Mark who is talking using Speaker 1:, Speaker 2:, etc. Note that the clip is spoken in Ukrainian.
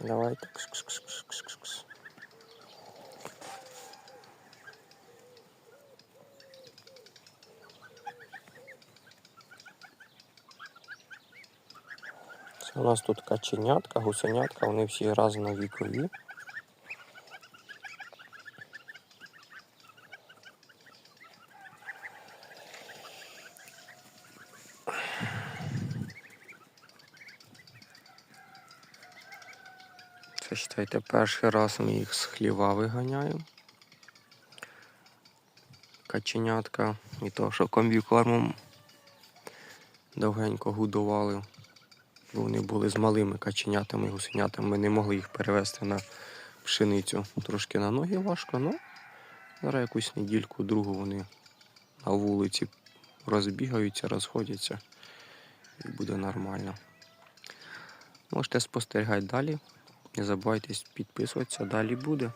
Speaker 1: Давайте. Кш-кш-кш-кш-кш-кш. Це у нас тут каченятка, гусенятка, вони всі різновікові. Це вважайте, перший раз ми їх з хліва виганяємо. Каченятка і то, що комбікормом довгенько годували. Вони були з малими каченятами, гусенятами. Ми не могли їх перевести на пшеницю. Трошки на ноги важко, але зараз якусь недільку, другу вони на вулиці розбігаються, розходяться і буде нормально. Можете спостерігати далі. Не забувайте підписуватися, далі буде.